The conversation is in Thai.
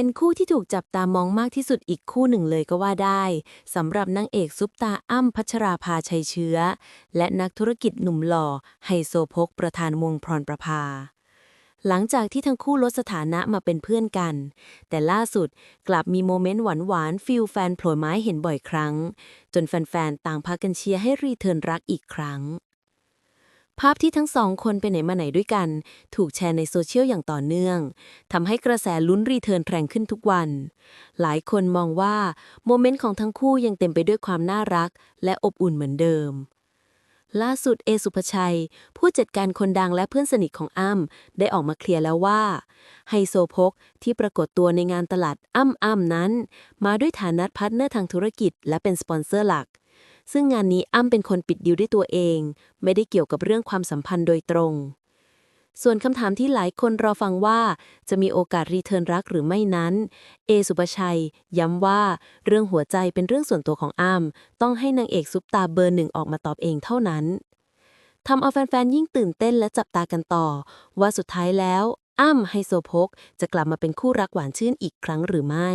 เป็นคู่ที่ถูกจับตามองมากที่สุดอีกคู่หนึ่งเลยก็ว่าได้สำหรับนางเอกซุปตาอ้ำพัชราภาชัยเชื้อ และนักธุรกิจหนุ่มหล่อ ไฮโซโพกประธานวงพรประภา หลังจากที่ทั้งคู่ลดสถานะมาเป็นเพื่อนกัน แต่ล่าสุดกลับมีโมเมนต์หวานๆฟิลแฟนโผล่ไม้เห็นบ่อยครั้ง จนแฟนๆต่างพากันเชียร์ให้รีเทิร์นรักอีกครั้ง ภาพที่ทั้งสองคนไปไหนมาไหนด้วยกัน ถูกแชร์ในโซเชียลอย่างต่อเนื่องทำให้กระแสลุ้นรีเทิร์นแรงขึ้นทุกวัน หลายคนมองว่าโมเมนต์ของทั้งคู่ยังเต็มไปด้วยความน่ารัก และอบอุ่นเหมือนเดิม ล่าสุดเอสุภชัย ผู้จัดการคนดังและเพื่อนสนิทของอ้ำได้ออกมาเคลียร์แล้วว่าไฮโซโพกที่ปรากฏตัวในงานตลาดอ้ำอ้ำนั้น มาด้วยฐานะพาร์ทเนอร์ทางธุรกิจ และเป็นสปอนเซอร์หลัก ซึ่งงานนี้อ้ำเป็นคนปิดดิวด้วยตัวเอง ไม่ได้เกี่ยวกับเรื่องความสัมพันธ์โดยตรง ส่วนคำถามที่หลายคนรอฟังว่าจะมีโอกาสรีเทิร์นรักหรือไม่นั้น เอสุปชัย ย้ำว่าเรื่องหัวใจเป็นเรื่องส่วนตัวของอ้ำต้องให้นางเอกซุปตาเบอร์หนึ่งออกมาตอบเองเท่านั้นทำเอาแฟนๆยิ่งตื่นเต้นและจับตากันต่อ ว่าสุดท้ายแล้วอ้ำไฮโซโพกจะกลับมาเป็นคู่รักหวานชื่นอีกครั้งหรือไม่